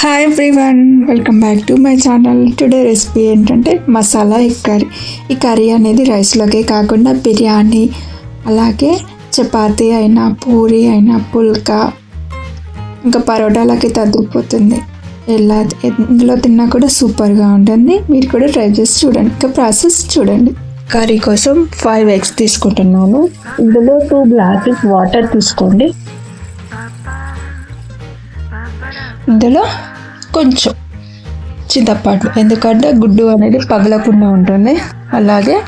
Hi everyone welcome back to my channel today recipe ఏంటంటే masala egg curry. ఈ curry అనేది రైస్లోకే కాకుండా బిర్యానీ అలాగే చపాతీ అయినా పూరి అయినా పుల్కా ఇంకా పరోటాలకి తగ్గిపోతుంది. ఎలా ఎందులో తిన్నా కూడా సూపర్గా ఉంటుంది. మీరు కూడా ట్రై చేసి చూడండి. ఇంకా ప్రాసెస్ చూడండి. కర్రీ కోసం ఫైవ్ ఎగ్స్ తీసుకుంటున్నాను. ఇందులో టూ గ్లాసెస్ వాటర్ తీసుకోండి. ఇందులో కొంచెం చింతపండు. ఎందుకంటే గుడ్డు అనేది పగలకుండా ఉంటుంది. అలాగే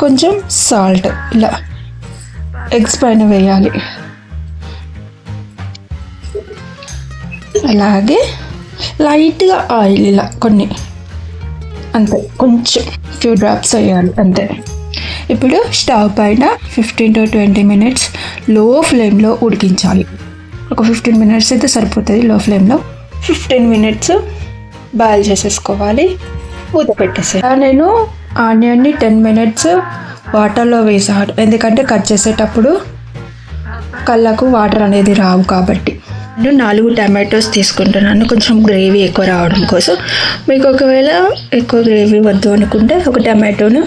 కొంచెం సాల్ట్ ఇలా ఎగ్స్ పైన వేయాలి. అలాగే లైట్గా ఆయిల్ ఇలా కొన్ని అంతే కొంచెం ఫ్యూ డ్రాప్స్ వేయాలి అంతే. ఇప్పుడు స్టవ్ పైన ఫిఫ్టీన్ టు ట్వంటీ మినిట్స్లో ఫ్లేమ్లో ఉడికించాలి. ఒక ఫిఫ్టీన్ మినిట్స్ అయితే సరిపోతుంది లో. ఫ్లేమ్లో ఫిఫ్టీన్ మినిట్స్ బాయిల్ చేసేసుకోవాలి మూత పెట్టేసి నేను ఆనియన్ని టెన్ మినిట్స్ వాటర్లో వేసాను. ఎందుకంటే కట్ చేసేటప్పుడు కళ్ళకు వాటర్ అనేది రావు కాబట్టి. నేను నాలుగు టమాటోస్ తీసుకుంటున్నాను. కొంచెం గ్రేవీ ఎక్కువ రావడం కోసం. మీకు ఒకవేళ ఎక్కువ గ్రేవీ వద్దు అనుకుంటే ఒక టమాటోను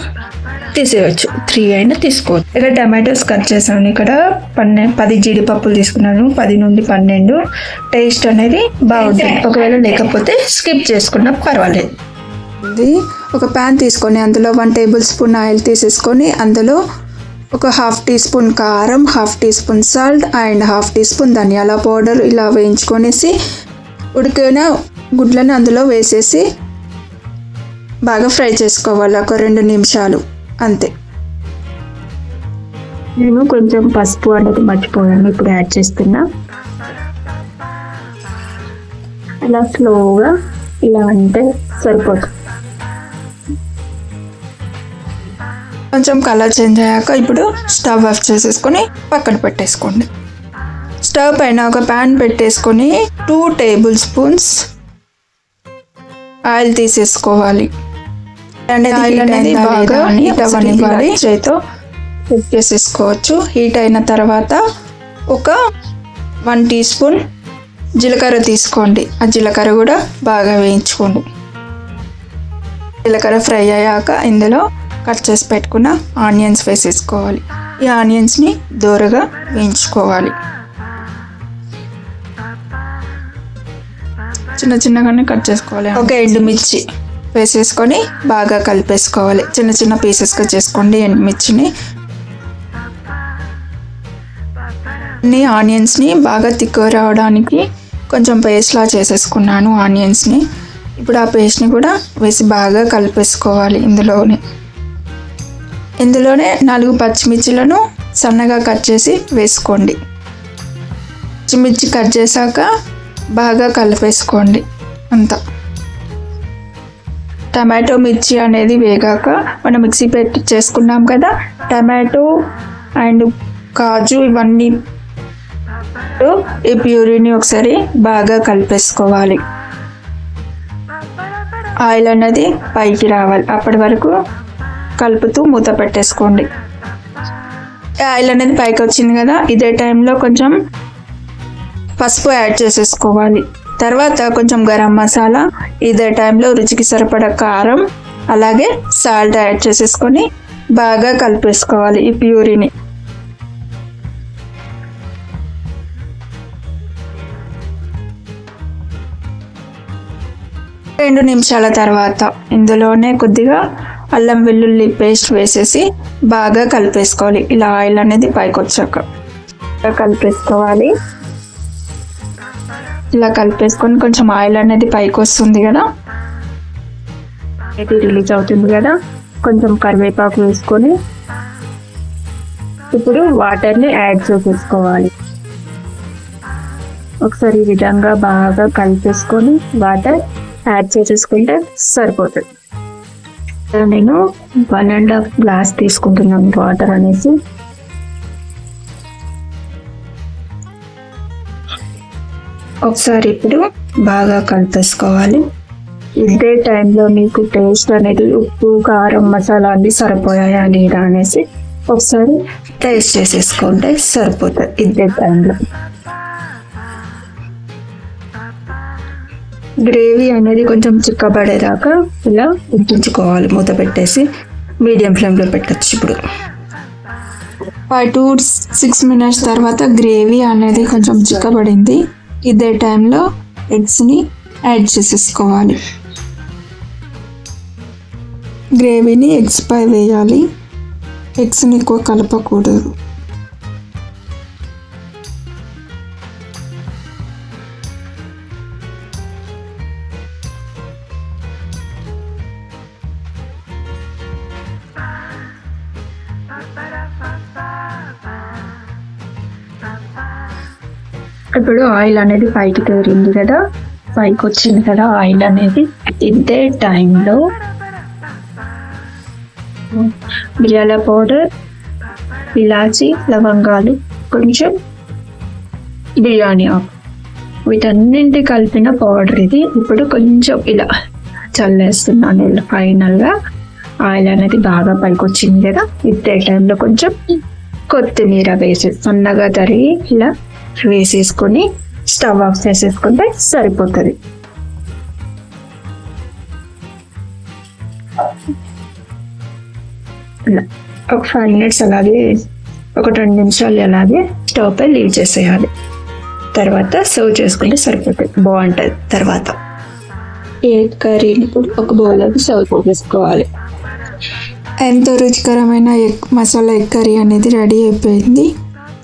తీసేయచ్చు. త్రీ అయినా తీసుకోవచ్చు. ఇక్కడ టమాటోస్ కట్ చేశాను. ఇక్కడ పన్నె పది జీడిపప్పులు తీసుకున్నాను. పది నుండి పన్నెండు. టేస్ట్ అనేది బాగుంటుంది ఒకవేళ లేకపోతే స్కిప్ చేసుకున్నా పర్వాలేదు. ఇది ఒక ప్యాన్ తీసుకొని అందులో వన్ టేబుల్ స్పూన్ ఆయిల్ తీసేసుకొని అందులో ఒక హాఫ్ టీ స్పూన్ కారం half teaspoon salt and half teaspoon ధనియాల పౌడర్ ఇలా వేయించుకొనేసి ఉడికిన గుడ్లను అందులో వేసేసి బాగా ఫ్రై చేసుకోవాలి. ఒక రెండు నిమిషాలు. అంతే. నేను కొంచెం పసుపు అనేది మర్చిపోయాను ఇప్పుడు యాడ్ చేస్తున్నా. ఇలా స్లోగా ఇలా అంటే సరిపోతుంది కొంచెం కలర్ చేంజ్ అయ్యాక ఇప్పుడు స్టవ్ ఆఫ్ చేసేసుకొని పక్కన పెట్టేసుకోండి. స్టవ్ పైన ఒక ప్యాన్ పెట్టేసుకొని టూ టేబుల్ స్పూన్స్ ఆయిల్ తీసేసుకోవాలి. ఆయిల్ అనేది బాగా హీట్ అవ్వనివ్వాలి. చేతితో కుక్ చేసేసుకోవచ్చు. హీట్ అయిన తర్వాత ఒక వన్ టీ స్పూన్ జీలకర్ర తీసుకోండి. ఆ జీలకర్ర కూడా బాగా వేయించుకోండి. జీలకర్ర ఫ్రై అయ్యాక ఇందులో కట్ చేసి పెట్టుకున్న ఆనియన్స్ వేసేసుకోవాలి. ఈ ఆనియన్స్ని దూరగా వేయించుకోవాలి. చిన్న చిన్నగానే కట్ చేసుకోవాలి. ఒక ఎండుమిర్చి. వేసేసుకొని బాగా కలిపేసుకోవాలి. చిన్న చిన్న పీసెస్గా చేసుకోండి ఎండుమిర్చిని అన్ని ఆనియన్స్ని బాగా తిక్కువ రావడానికి కొంచెం పేస్ట్లా చేసేసుకున్నాను ఆనియన్స్ని ఇప్పుడు ఆ పేస్ట్ని కూడా వేసి బాగా కలిపేసుకోవాలి ఇందులోనే. ఇందులోనే నాలుగు పచ్చిమిర్చిలను సన్నగా కట్ చేసి వేసుకోండి. పచ్చిమిర్చి కట్ చేశాక బాగా కలిపేసుకోండి అంతా. టమాటో మిర్చి అనేది వేగాక మనం మిక్సీ పెట్టి చేసుకున్నాం కదా టమాటో అండ్ కాజు ఇవన్నీ ఈ ప్యూరీని ఒకసారి బాగా కలిపేసుకోవాలి. ఆయిల్ అనేది పైకి రావాలి. అప్పటి వరకు కలుపుతూ మూత పెట్టేసుకోండి. ఆయిల్ అనేది పైకి వచ్చింది కదా ఇదే టైంలో కొంచెం పసుపు యాడ్ చేసేసుకోవాలి. తర్వాత కొంచెం గరం మసాలా ఇదే టైంలో రుచికి సరిపడ కారం అలాగే సాల్ట్ యాడ్ చేసేసుకొని బాగా కలిపేసుకోవాలి ఈ ప్యూరీని. రెండు నిమిషాల తర్వాత ఇందులోనే కొద్దిగా అల్లం వెల్లుల్లి పేస్ట్ వేసేసి బాగా కలిపేసుకోవాలి. ఇలా ఆయిల్ అనేది పైకి వచ్చాక కలిపేసుకోవాలి. ఇలా కలిపేసుకొని కొంచెం ఆయిల్ అనేది పైకి వస్తుంది కదా? ఇది రిలీజ్ అవుతుంది కదా? కొంచెం కరివేపాకు వేసుకొని ఇప్పుడు వాటర్ని యాడ్ చేసేసుకోవాలి. ఒకసారి ఈ విధంగా బాగా కలిపేసుకొని వాటర్ యాడ్ చేసేసుకుంటే సరిపోతుంది. నేను వన్ అండ్ హాఫ్ గ్లాస్ తీసుకుంటున్నాను వాటర్ అనేసి. ఒకసారి ఇప్పుడు బాగా కలిపేసుకోవాలి ఇదే టైంలో మీకు టేస్ట్ అనేది ఉప్పు కారం మసాలా అన్ని సరిపోయాయా లేదా అనేసి ఒకసారి టేస్ట్ చేసేసుకుంటే సరిపోతుంది ఇదే టైంలో. గ్రేవీ అనేది కొంచెం చిక్కబడేదాకా ఇలా ఉడికించుకోవాలి మూత పెట్టేసి మీడియం ఫ్లేమ్లో పెట్టచ్చు ఇప్పుడు. ఫైవ్ టు సిక్స్ మినిట్స్ తర్వాత గ్రేవీ అనేది కొంచెం చిక్కబడింది. ఇదే టైంలో ఎగ్స్ని యాడ్ చేసేసుకోవాలి. గ్రేవీని ఎగ్స్ పై వేయాలి. ఎగ్స్ని ఎక్కువ కలపకూడదు. ఇప్పుడు ఆయిల్ అనేది పైకి తేరింది కదా పైకి వచ్చింది కదా ఆయిల్ అనేది ఇదే టైంలో బిర్యాల పౌడర్ ఇలాచి లవంగాలు కొంచెం బిర్యానీ ఆకు. వీటన్నింటి కలిపిన పౌడర్ ఇది. ఇప్పుడు కొంచెం ఇలా చల్లేస్తున్నాను ఇలా ఫైనల్గా ఆయిల్ అనేది బాగా పైకి వచ్చింది కదా. ఇదే టైంలో కొంచెం కొత్తిమీర వేసి సన్నగా తరిగి ఇలా వేసేసుకొని స్టవ్ ఆఫ్ చేసేసుకుంటే సరిపోతుంది. ఒక ఫైవ్ మినిట్స్ అలాగే ఒక రెండు నిమిషాలు అలాగే స్టవ్ పై లీవ్ చేసేయాలి. తర్వాత సర్వ్ చేసుకుంటే సరిపోతుంది. బాగుంటుంది. తర్వాత ఏ కర్రీని కూడా ఒక బౌల్లోకి సర్వ్ చేసుకోవాలి. ఎంతో రుచికరమైన ఎగ్ మసాలా ఎగ్ కర్రీ అనేది రెడీ అయిపోయింది.